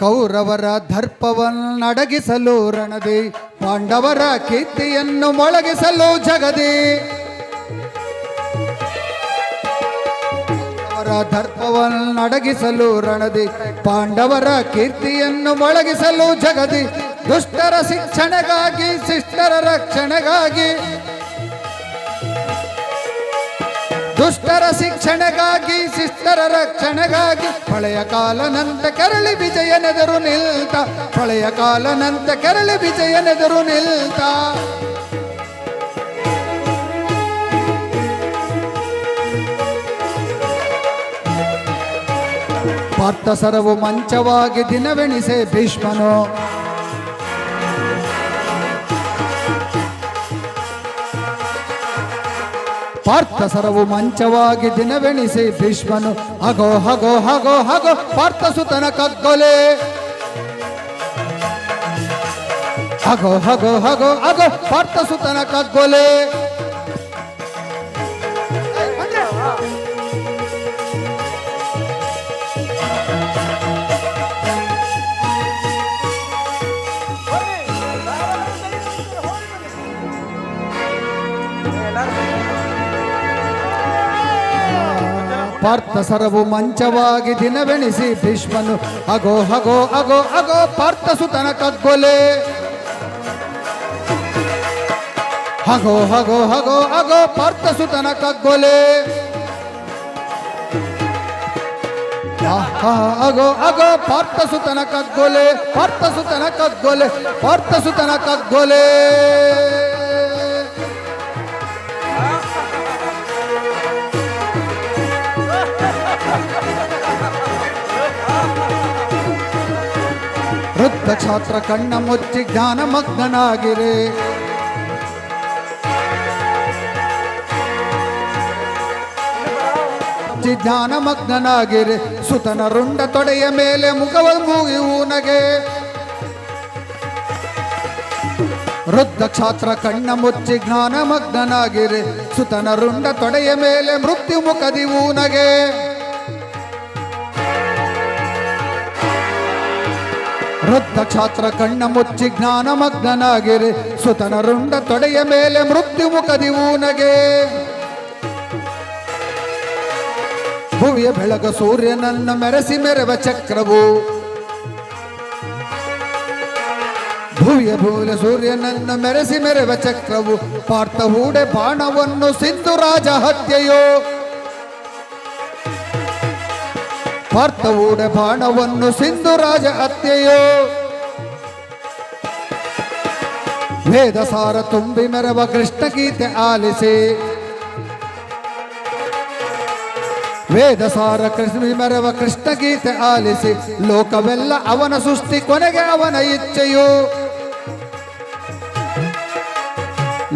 ಕೌರವರ ದರ್ಪವನ್ನಡಗಿಸಲು ರಣದಿ, ಪಾಂಡವರ ಕೀರ್ತಿಯನ್ನು ಮೊಳಗಿಸಲು ಜಗದಿ. ಅವರ ದರ್ಪವನ್ನಡಗಿಸಲು ರಣದಿ, ಪಾಂಡವರ ಕೀರ್ತಿಯನ್ನು ಮೊಳಗಿಸಲು ಜಗದಿ. ದುಷ್ಟರ ಶಿಕ್ಷಣೆಗಾಗಿ, ಶಿಷ್ಟರ ರಕ್ಷಣೆಗಾಗಿ ದುಷ್ಟರ ಶಿಕ್ಷಣೆಗಾಗಿ, ಶಿಷ್ಟರ ರಕ್ಷಣೆಗಾಗಿ ಹಳೆಯ ಕಾಲನಂತ ಕೆರಳಿ ವಿಜಯನೆದರು ನಿಲ್ತ, ಹಳೆಯ ಕಾಲನಂತ ಕೆರಳಿ ವಿಜಯನೆದರು ನಿಲ್ತ. ಪಾರ್ಥ ಸರವು ಮಂಚವಾಗಿ ದಿನವೆಣಿಸೆ ಭೀಷ್ಮನು. ಪಾರ್ಥ ಸರವು ಮಂಚವಾಗಿ ದಿನವೆಣಿಸಿ ಭೀಷ್ಮನು, ಹಗೋ ಹಗೋ ಹಗೋ ಹಗೋ, ಪಾರ್ಥ ಸುತನ ಕಗ್ಗೊಲೆ. ಹಗೋ ಹಗೋ ಹಗೋ ಹಗೋ, ಪಾರ್ಥ ಸುತನ ಕಗ್ಗೊಲೆ. ಪಾರ್ಥ ಸರವು ಮಂಚವಾಗಿ ದಿನವೆಣಿಸಿ ಭೀಷ್ಮನು, ಅಗೋ ಹಗೋ ಅಗೋ ಅಗೋ, ಪಾರ್ಥ ಸುತನ ಕಗ್ಗೊಲೆ. ಹಗೋ ಹಗೋ ಹಗೋ ಅಗೋ, ಪಾರ್ಥ ಸುತನ ಕಗ್ಗೊಲೆ. ಅಗೋ ಅಗೋ, ಪಾರ್ಥ ಸುತನ ಕಗ್ಗೊಲೆ, ಪಾರ್ಥ ಸುತನ ಕಗ್ಗೊಲೆ, ಪಾರ್ಥ ಸುತನ ಕಗ್ಗೊಲೆ. ಛಾತ್ರ ಕಣ್ಣ ಮುಚ್ಚಿ ಜ್ಞಾನ ಮಗ್ನನಾಗಿರೆ. ಜ್ಞಾನ ಸುತನ ರುಂಡ ತೊಡೆಯ ಮೇಲೆ ಮುಖವ ಮೂಗಿ ಊನಗೆ. ವೃದ್ಧ ಕ್ಷಾತ್ರ ಕಣ್ಣ ಮುಚ್ಚಿ ಜ್ಞಾನ ಮಗ್ನನಾಗಿರೆ. ಸುತನ ರುಂಡ ತೊಡೆಯ ಮೇಲೆ ಮೃತ್ಯು ಮುಖದಿ ಊನಗೆ. ವೃದ್ಧ ಕಣ್ಣ ಮುಚ್ಚಿ ಜ್ಞಾನ ಮಗ್ನನಾಗಿರೆ ಸುತನ ರುಂಡ ತೊಡೆಯ ಮೇಲೆ ಮೃತ್ಯು ಮುಖದಿವು ನಗೆ ಭುವಿಯ ಬೆಳಗ ಸೂರ್ಯನನ್ನ ಮೆರೆಸಿ ಮೆರವ ಚಕ್ರವು. ಭುವಿಯ ಭೂಲ ಸೂರ್ಯನನ್ನ ಮೆರೆಸಿ ಮೆರವ ಚಕ್ರವು. ಪಾರ್ಥ ಹೂಡೆ ಬಾಣವನ್ನು ಸಿಂಧು ರಾಜ ಹತ್ಯೆಯೋ. ಪಾರ್ಥ ಹೂಡೆ ಬಾಣವನ್ನು ಸಿಂಧು ರಾಜ ಹತ್ಯೆಯೋ ವೇದ ಸಾರ ತುಂಬಿ ಮೆರವ ಕೃಷ್ಣ ಗೀತೆ ಆಲಿಸಿ. ವೇದ ಸಾರ ಕೃಷ್ಣ ಮೆರವ ಕೃಷ್ಣ ಗೀತೆ ಆಲಿಸಿ. ಲೋಕವೆಲ್ಲ ಅವನ ಸೃಷ್ಟಿ ಕೊನೆಗೆ ಅವನ ಇಚ್ಛೆಯು.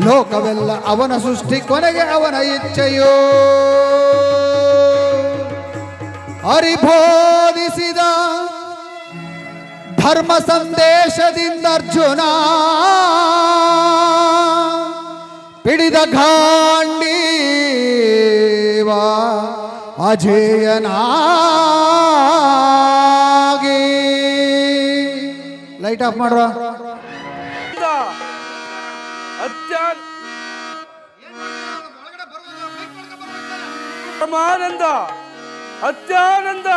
ಲೋಕವೆಲ್ಲ ಅವನ ಸೃಷ್ಟಿ ಕೊನೆಗೆ ಅವನ ಇಚ್ಛೆಯು. ಅರಿಬೋಧಿಸಿದ ಧರ್ಮ ಸಂದೇಶದಿಂದ ಅರ್ಜುನ ಪಿಡಿದ ಘಾಂಡೀವ ಅಜೇಯನಾಗಿ. ಲೈಟ್ ಆಫ್ ಮಾಡುವ. ಅತ್ಯಂತ ಪರಮಾನಂದ. ಅತ್ಯಾನಂದ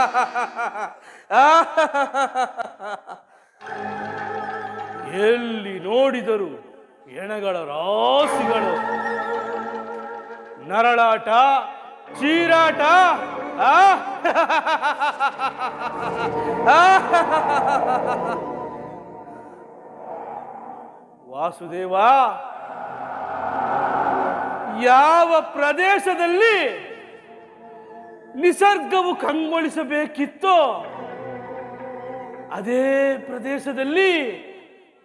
ಎಲ್ಲಿ ನೋಡಿದರು ಎಣಗಳ ರಾಸಿಗಳು ನರಳಾಟ ಚೀರಾಟ? ವಾಸುದೇವ ಯಾವ ಪ್ರದೇಶದಲ್ಲಿ ನಿಸರ್ಗವು ಕಂಗೊಳಿಸಬೇಕಿತ್ತೋ, ಅದೇ ಪ್ರದೇಶದಲ್ಲಿ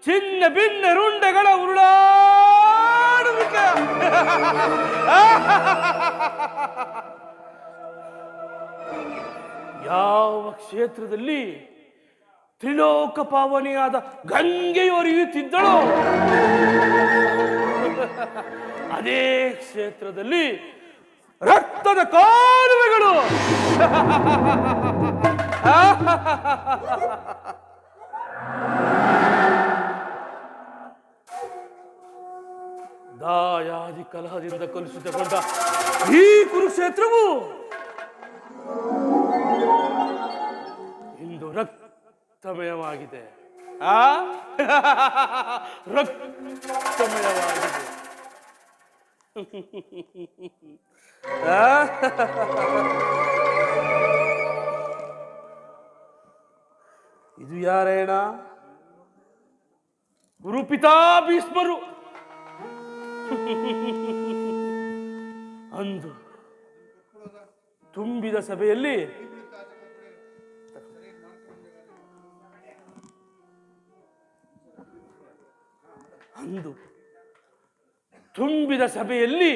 ಚಿನ್ನ ಭಿನ್ನ ರುಂಡಗಳ ಉರುಳಾಡುವಿಕೆ. ಯಾವ ಕ್ಷೇತ್ರದಲ್ಲಿ ತ್ರಿಲೋಕ ಪಾವನಿಯಾದ ಗಂಗೆಯು ಅದೇ ಕ್ಷೇತ್ರದಲ್ಲಿ ರಕ್ತದ ಕಾಲುವೆಗಳು. ದಾಯಾದಿ ಕಲಹದಿಂದ ಕಲುಷಿತಗೊಂಡ ಈ ಕುರುಕ್ಷೇತ್ರವು ಇಂದು ರಕ್ತಮಯವಾಗಿದೆ. ಆ? ರಕ್ತಮಯವಾಗಿದೆ? ಇದು ಯಾರೇಣ? ಗುರುಪಿತಾ ಭೀಷ್ಮರು ಅಂದು ತುಂಬಿದ ಸಭೆಯಲ್ಲಿ ಅಂದು ತುಂಬಿದ ಸಭೆಯಲ್ಲಿ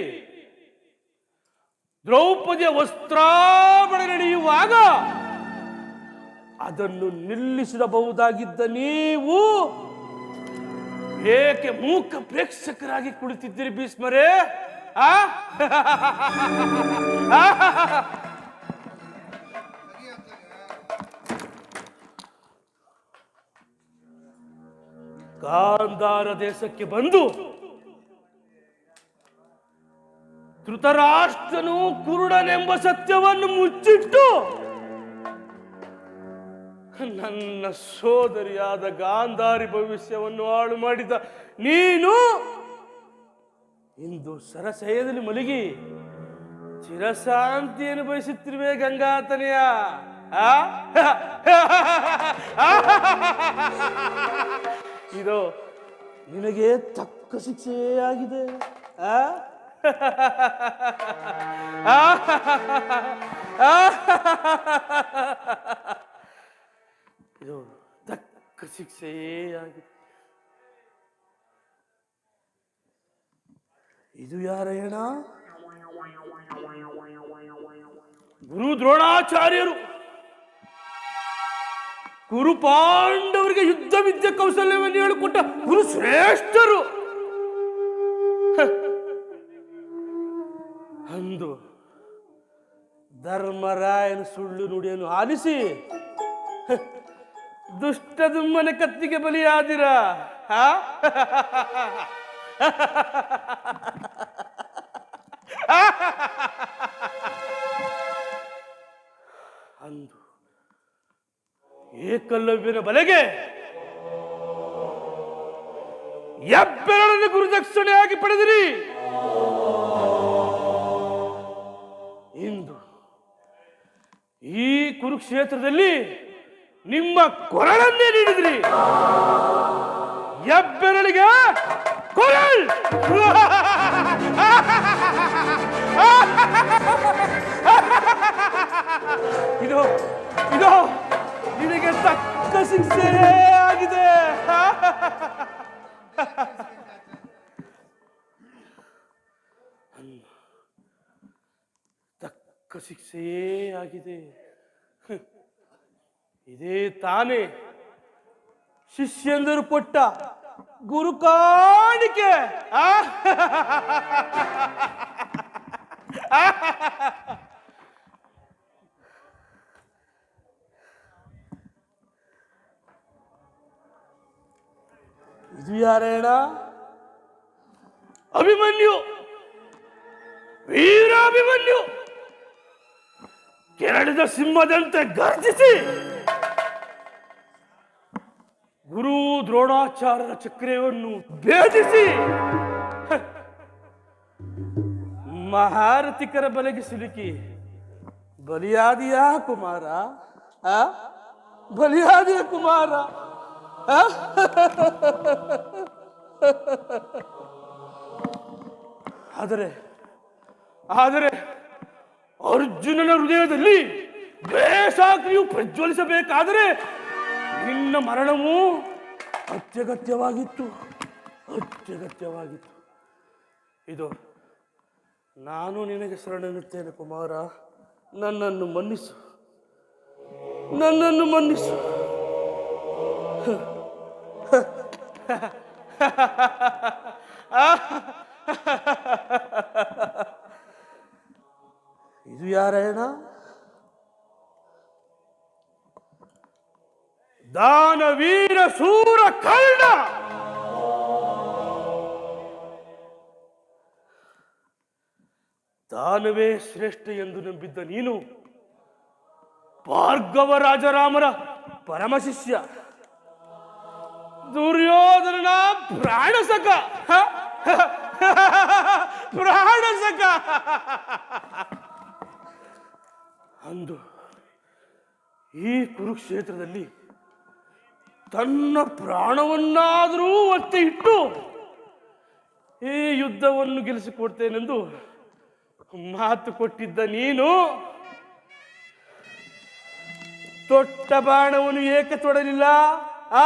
ದ್ರೌಪದಿಯ ವಸ್ತ್ರಾಭರಣ ನಡೆಯುವಾಗ ಅದನ್ನು ನಿಲ್ಲಿಸಬಹುದಾಗಿದ್ದ ನೀವು ಏಕೆ ಮೂಕ ಪ್ರೇಕ್ಷಕರಾಗಿ ಕುಳಿತಿದ್ದೀರಿ ಭೀಷ್ಮರೇ? ಆ? ಗಾಂಧಾರ ದೇಶಕ್ಕೆ ಬಂದು ಧೃತರಾಷ್ಟ್ರನು ಕುರುಡನೆಂಬ ಸತ್ಯವನ್ನು ಮುಚ್ಚಿಟ್ಟು ನನ್ನ ಸೋದರಿಯಾದ ಗಾಂಧಾರಿ ಭವಿಷ್ಯವನ್ನು ಹಾಳು ಮಾಡಿದ ನೀನು ಇಂದು ಸರಸಯದಲ್ಲಿ ಮಲಗಿ ಚಿರಶಾಂತಿಯನ್ನು ಬಯಸುತ್ತಿರುವೆ ಗಂಗಾತನೆಯ? ಇದು ನಿನಗೆ ತಕ್ಕ ಶಿಕ್ಷೆಯೇ ಆಗಿದೆ ಆ? ಇದು ತಕ್ಕ ಶಿಕ್ಷೆಯೇ ಆಗಿದೆ ಇದು ಯಾರೇಣ ಗುರು ದ್ರೋಣಾಚಾರ್ಯರು ಗುರು ಪಾಂಡವರಿಗೆ ಯುದ್ಧ ವಿದ್ಯೆ ಕೌಶಲ್ಯವನ್ನು ಹೇಳಿಕೊಟ್ಟ ಗುರು ಶ್ರೇಷ್ಠರು ಅಂದು ಧರ್ಮರಾಯನ ಸುಳ್ಳು ನುಡಿಯನ್ನು ಆಲಿಸಿ ದುಷ್ಟದುಮ್ಮನ ದುಷ್ಟ ದುಮ್ಮನ ಕತ್ತಿಗೆ ಬಲಿಯಾದಿರ? ಅಂದು ಏಕಲವ್ಯನ ಬಲೆಗೆ ಎಬ್ಬೆರಳನ್ನು ಗುರುದಕ್ಷಿಣೆಯಾಗಿ ಪಡೆದಿರಿ ಈ ಕುರುಕ್ಷೇತ್ರದಲ್ಲಿ ನಿಮ್ಮ ಕೊರಳನ್ನೇ ನೀಡಿದ್ರಿ. ಎಬ್ಬೆರಳಿಗೆ ಕೊರಳ್! ಇದು ಇದು ನಿನಗೆ ತಕ್ಕ ಶಿಕ್ಷೆ ಆಗಿದೆ. ತಕ್ಕ ಆಗಿದೆ. ಇದೇ ತಾನೇ ಶಿಷ್ಯಂದರು ಕೊಟ್ಟ ಗುರು ಕಾಣಿಕೆ? ಇದು ಯಾರೇಣ? ಅಭಿಮನ್ಯು. ವೀರಾಭಿಮನ್ಯು. ಕೆರಳಿದ ಸಿಂಹದಂತೆ ಗರ್ಜಿಸಿ ಗುರು ದ್ರೋಣಾಚಾರ್ಯರ ಚಕ್ರವನ್ನು ಭೇದಿಸಿ. ಮಹಾರಥಿಕರ ಬಲೆಗೆ ಸಿಲುಕಿ. ಬಲಿಯಾದಿಯಾ ಕುಮಾರ? ಬಲಿಯಾದಿಯ ಕುಮಾರ? ಆದರೆ ಆದರೆ ಅರ್ಜುನನ ಹೃದಯದಲ್ಲಿ ಬೇಸಾಕ್ರಿಯು ಪ್ರಜ್ವಲಿಸಬೇಕಾದರೆ ನಿನ್ನ ಮರಣವು ಅತ್ಯಗತ್ಯವಾಗಿತ್ತು. ಅತ್ಯಗತ್ಯವಾಗಿತ್ತು. ಇದು ನಾನು ನಿನಗೆ ಶರಣೆನ್ನುತ್ತೇನೆ ಕುಮಾರ. ನನ್ನನ್ನು ಮನ್ನಿಸು. ನನ್ನನ್ನು ಮನ್ನಿಸು. ಇದು ಯಾರಾಯಣ ದಾನವೀರ ಸೂರ ಕರ್ಣ ದಾನವೇ ಶ್ರೇಷ್ಠ ಎಂದು ನಂಬಿದ್ದ ನೀನು ಭಾರ್ಗವ ರಾಜರಾಮರ ಪರಮ ಶಿಷ್ಯ ದುರ್ಯೋಧನನ ಪ್ರಾಣಸಕ? ಪ್ರಾಣಸಕ ಅಂದು ಈ ಕುರುಕ್ಷೇತ್ರದಲ್ಲಿ ತನ್ನ ಪ್ರಾಣವನ್ನಾದರೂ ಒತ್ತೆ ಇಟ್ಟು ಈ ಯುದ್ಧವನ್ನು ಗೆಲ್ಲಿಸಿಕೊಡ್ತೇನೆಂದು ಮಾತು ಕೊಟ್ಟಿದ್ದ ನೀನು ತೊಟ್ಟ ಬಾಣವನ್ನು ಏಕೆ ತೊಡಲಿಲ್ಲ ಆ?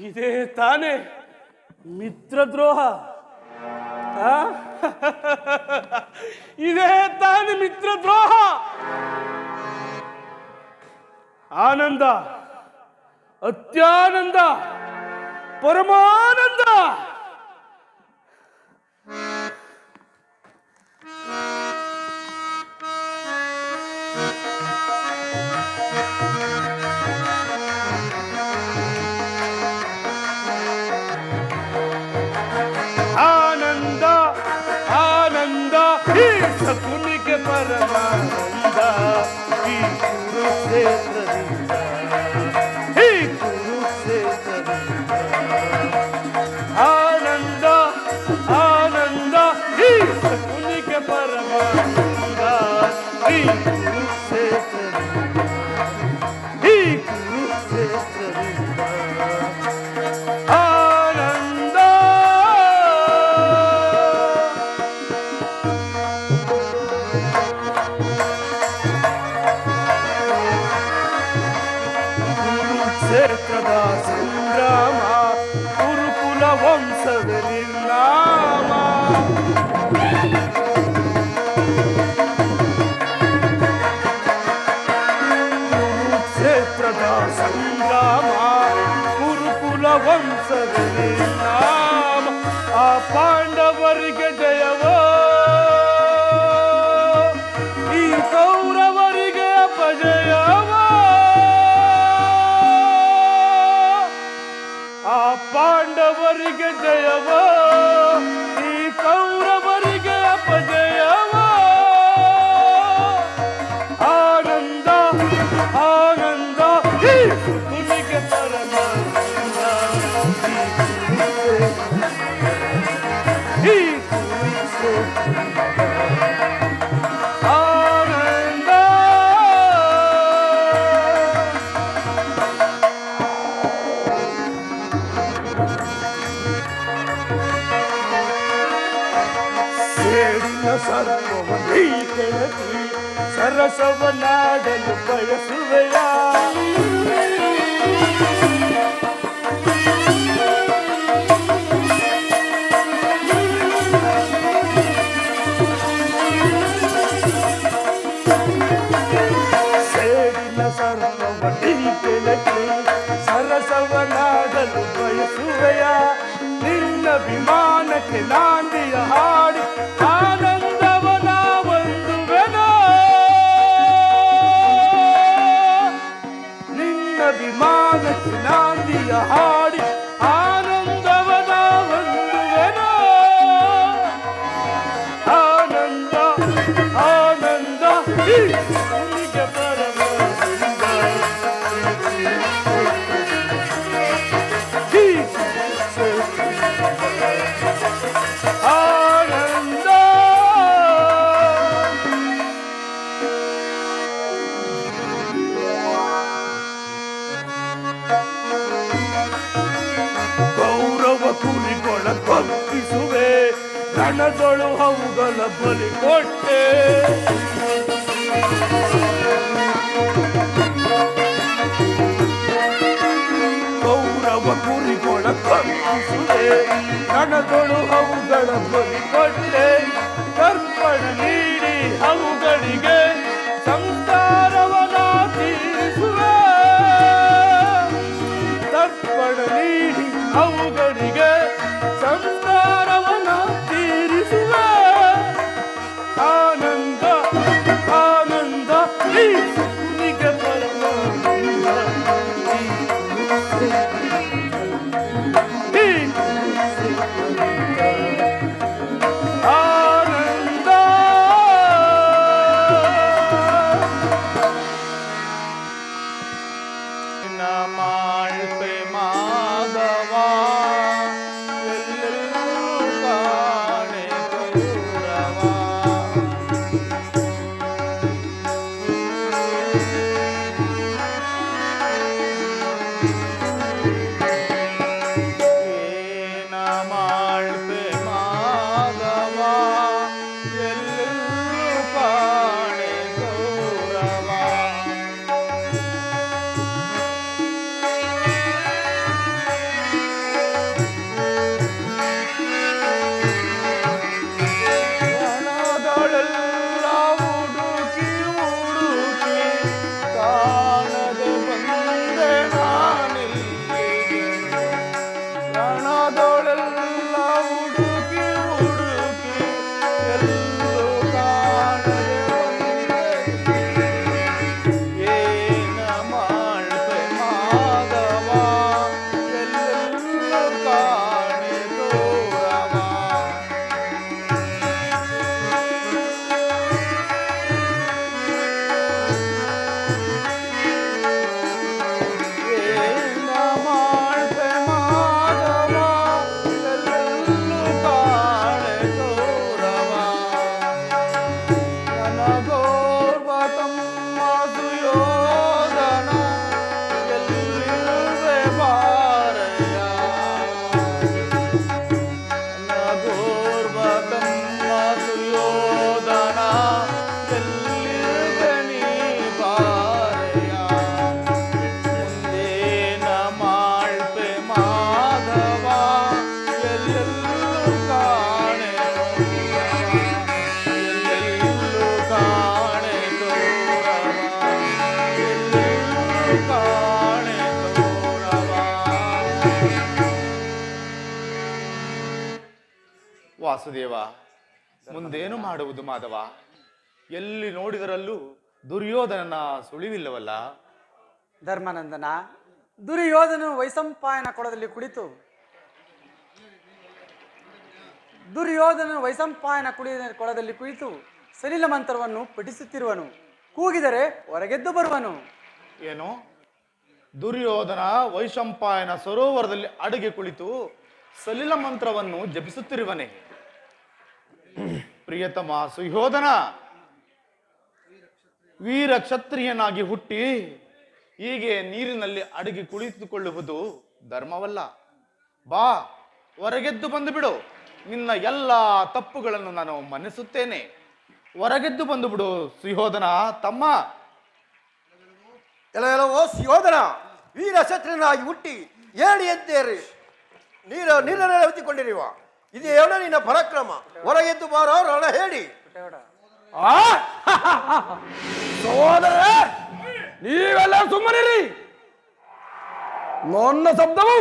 ಇದೇ ತಾನೇ ಮಿತ್ರದ್ರೋಹ? ಇದೇ ತಾನು ಮಿತ್ರ ದ್ರೋಹ. ಆನಂದ ಅತ್ಯಾನಂದ ಪರಮಾನಂದ. ಆ ಸರಸವನಾಡಲು ಬಯಸುವೆಯ ಸೇಡಿನ ಸರ್ವವನ್ನೀ ಕೆಳಗಿ ಸರಸವನಾಡಲು ಬಯಸುವೆಯ ನಿನ್ನ ವಿಮಾನಕ್ಕೆ ನಾಂದಿಯ ನಾಂದಿಯ ಹಾಡಿ ಬಲಿ ಕೊಟ್ಟೆ. ಗೌರವ ಕುರಿಗಳ ತಪ್ಪಿಸುವೆ ನನಗಳು ಅವುಗಳ ಬಲಿ ವಾಸುದೇವ ಮುಂದೇನು ಮಾಡುವುದು ಮಾಧವ? ಎಲ್ಲಿ ನೋಡಿದರಲ್ಲೂ ದುರ್ಯೋಧನನ ಸುಳಿವಿಲ್ಲವಲ್ಲ? ಧರ್ಮಾನಂದನ ದುರ್ಯೋಧನ ವೈಸಂಪಾಯನ ಕೊಳದಲ್ಲಿ ಕುಳಿತು. ದುರ್ಯೋಧನನು ವೈಸಂಪಾಯನ ಕುಳಿ ಕೊಳದಲ್ಲಿ ಕುಳಿತು ಸಲಿಲ ಮಂತ್ರವನ್ನು ಪಠಿಸುತ್ತಿರುವನು. ಕೂಗಿದರೆ ಹೊರಗೆದ್ದು ಬರುವನು. ಏನು? ದುರ್ಯೋಧನ ವೈಶಂಪಾಯನ ಸರೋವರದಲ್ಲಿ ಅಡುಗೆ ಕುಳಿತು ಸಲಿಲ ಮಂತ್ರವನ್ನು ಜಪಿಸುತ್ತಿರುವನೆ. ಪ್ರಿಯತಮ ಸುಯೋಧನ ವೀರಕ್ಷತ್ರಿಯನಾಗಿ ಹುಟ್ಟಿ ಹೀಗೆ ನೀರಿನಲ್ಲಿ ಅಡಗಿ ಕುಳಿತುಕೊಳ್ಳುವುದು ಧರ್ಮವಲ್ಲ. ಬಾ, ಹೊರಗೆದ್ದು ಬಂದು ಬಿಡು ನಿನ್ನ ಎಲ್ಲ ತಪ್ಪುಗಳನ್ನು ನಾನು ಮನ್ನಿಸುತ್ತೇನೆ. ಹೊರಗೆದ್ದು ಬಂದು ಬಿಡು ಸುಯೋಧನ, ತಮ್ಮ. ಎಲ್ಲೋ ಸುಯೋಧನ ವೀರ ಹುಟ್ಟಿ ಹುಟ್ಟಿ ಎದ್ದೇರಿ ನೀರ, ನೀರನ್ನೆಲ್ಲ ಹೊತ್ತಿಕೊಂಡಿರುವ ಇದು ಹೇಳ ನಿನ್ನ ಪರಾಕ್ರಮ. ಹೊರಗೆದ್ದು ಬಾರೋ, ರಣ ಹೇಳಿ. ಸಹೋದರ ನೀವೆಲ್ಲ ಸುಮ್ಮನಿರಿ. ನನ್ನ ಶಬ್ದವು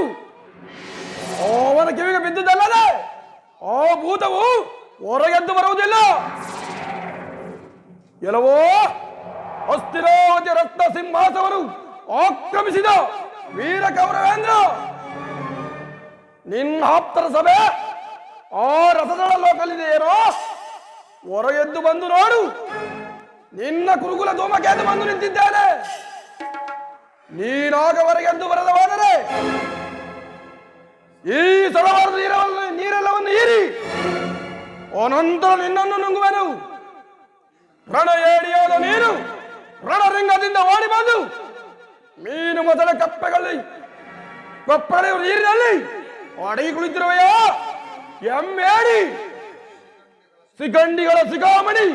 ಅವನ ಕಿವಿಗೆ ಬಿದ್ದುದಲ್ಲದೆ ಆ ಭೂತವು ಹೊರಗೆದ್ದು ಬರುವುದಿಲ್ಲ. ಎಲ್ಲವೋ ಅಸ್ಥಿರೋಜ ರಕ್ತ ಸಿಂಹಾಸವರು ಆಕ್ರಮಿಸಿದ ವೀರ ಕೌರವೇಂದ್ರ ನಿನ್ನ ಆಪ್ತರ ಸಭೆ ಆ ರಸದಳ ಹೊರ ಎದ್ದು ಬಂದು ನೋಡು. ನಿನ್ನ ಕುರುಕುಲ ಧೂಮಕೇತು ಬಂದು ನಿಂತಿದ್ದೇನೆ. ನೀನಾಗ ಹೊರಗೆದ್ದು ಬರದ ಹೋದರೆ ಈ ಸರೋವರ ನೀರವನ್ನು ನೀರೆಲ್ಲವನ್ನು ಹೀರಿ ಅನಂತರ ನಿನ್ನನ್ನು ನುಂಗುವೆನು. ರಣ ಏಡಿಯಾದ ನೀನು ರಣರಿಂಗದಿಂದ ಓಡಿ ಬಂದು ಮೀನು ಮೊದಲ ಕಪ್ಪೆಗಳಲ್ಲಿ ಕಪ್ಪೆಗಳ ನೀರಿನಲ್ಲಿ ಅಡಗಿ ಕುಳಿತಿರುವೆಯೋ? ಎಮ್ಮೇಡಿ ಸಿಗಂಡಿಗಳ ಸಿಗಾಮಣಿ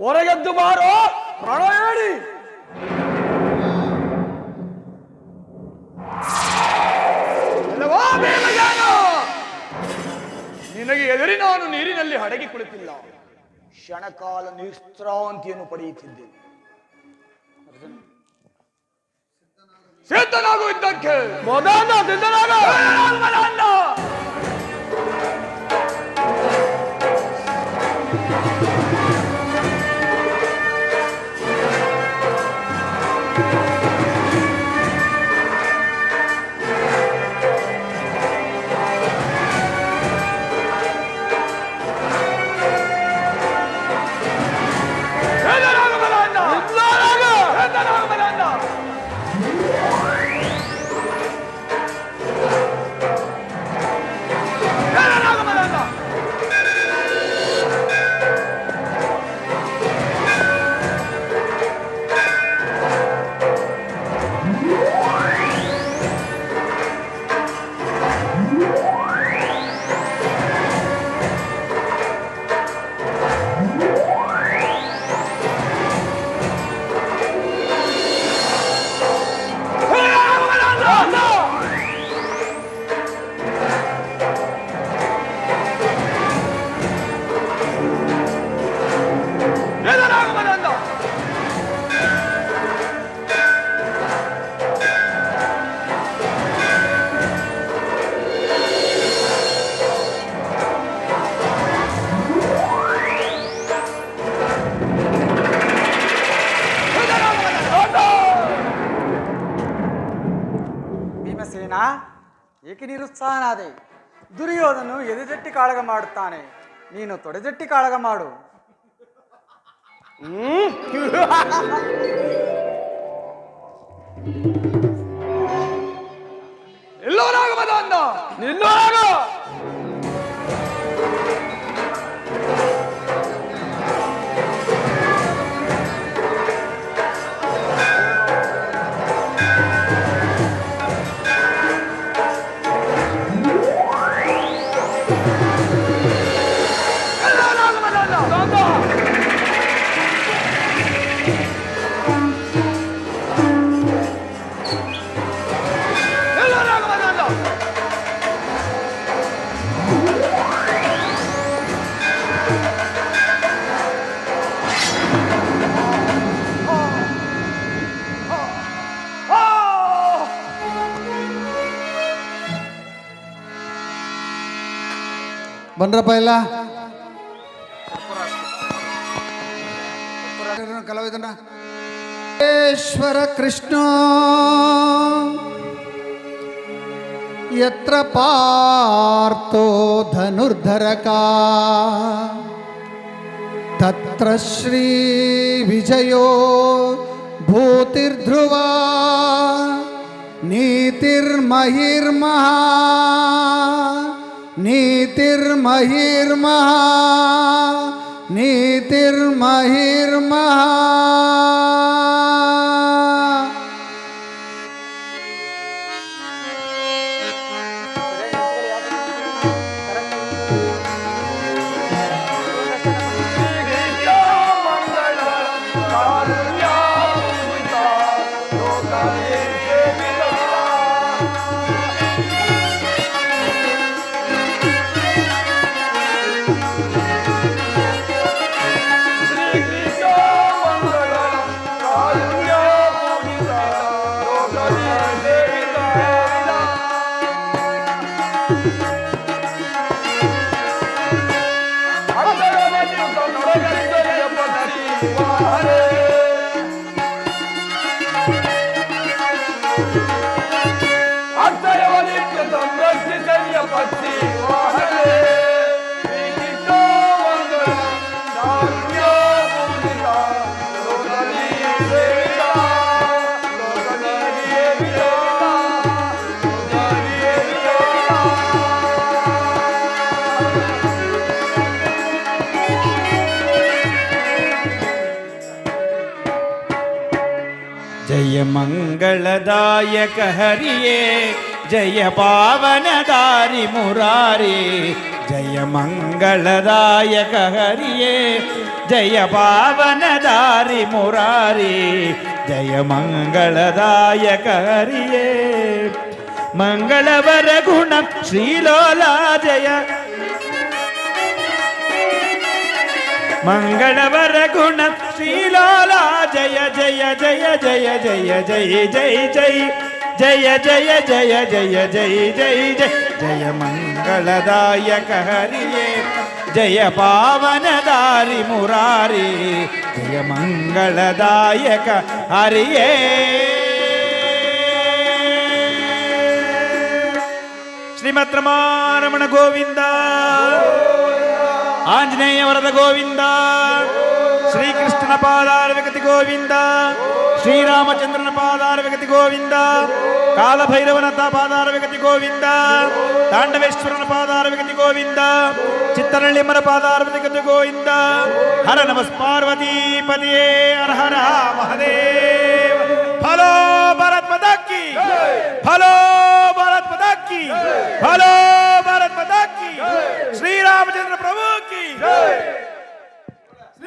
ಹೊರಗೆದ್ದು ಬಾರೋ ಪ್ರಣ ಹೇಳಿ? ನಿನಗೆ ಎದುರಿ ನಾನು ನೀರಿನಲ್ಲಿ ಹಡಗಿ ಕುಳಿತಿಲ್ಲ. ಕ್ಷಣಕಾಲ ನಿಸ್ತ್ರಾಂತಿಯನ್ನು ಪಡೆಯುತ್ತಿದ್ದೆ. ಸಿದ್ಧನಾಗು ಇದ್ದಕ್ಕೆ. ಮೊದಲ! ಸಿದ್ಧನಾಗು. ನೀನು ತೊಡೆದಿಟ್ಟಿ ಕಾಳಗ ಮಾಡು ಎಲ್ಲೋ ಮದಾನ್ನ! ನಿಲ್ಲೋರಾಗ ಎಲ್ಲವನಾಗ ಬನ್ರಪ್ಪ ಎಲ್ಲ? ಕಲಾವಿದನ. ಈಶ್ವರ ಕೃಷ್ಣ. ಯತ್ರ ಪಾರ್ಥೋ ಧನುರ್ಧರಕ ತತ್ರ ಶ್ರೀ ವಿಜಯೋ ಭೂತಿರ್ಧ್ರುವ ನೀತಿರ್ಮಹಿರ್ಮಹಾ. ನೀತಿರ್ಮಹಿರ್ಮಹಾ ನೀತಿರ್ಮಹಿರ್ಮಹಾ மங்களதாயக ஹரியே ஜய பாவனதாரி முராரே ஜய மங்களதாயக ஹரியே ஜய பாவனதாரி முராரே ஜயமங்களதாயக ஹரியே மங்களவர குணம் ஸ்ரீலோலா ஜய மங்களவர குணம் ஸ்ரீலோலா ஜய ஜய ஜய ஜய ஜய ஜய ஜெய் ஜெய் ஜய ஜய ஜய ஜய ஜெய் ஜெய் ஜெய் ஜய மங்களதாயக ஹரியே ஜய பாவன మురారి మురారి జయ మంగళదాయక హరియే. శ్రీమత్ రమారమణ గోవింద ఆంజనేయ వరద గోవింద శ్రీకృష్ణ పాదాల విగతి గోవింద శ్రీరామచంద్రన పాదార విగతి గోవింద కాలభైరవనత పాదార విగతి గోవింద తాండవేశ్వరున పాదార విగతి గోవింద చిత్తరళిమ్మర పాదార విగతి గోవింద. హర నమస్పార్వతీపదే హర మహదేవ. ఫలో భరత్ మదక్కి ఫలో భరత్ మదక్కి ఫలో భరత్ మదక్కి శ్రీరామచంద్ర ప్రభుకి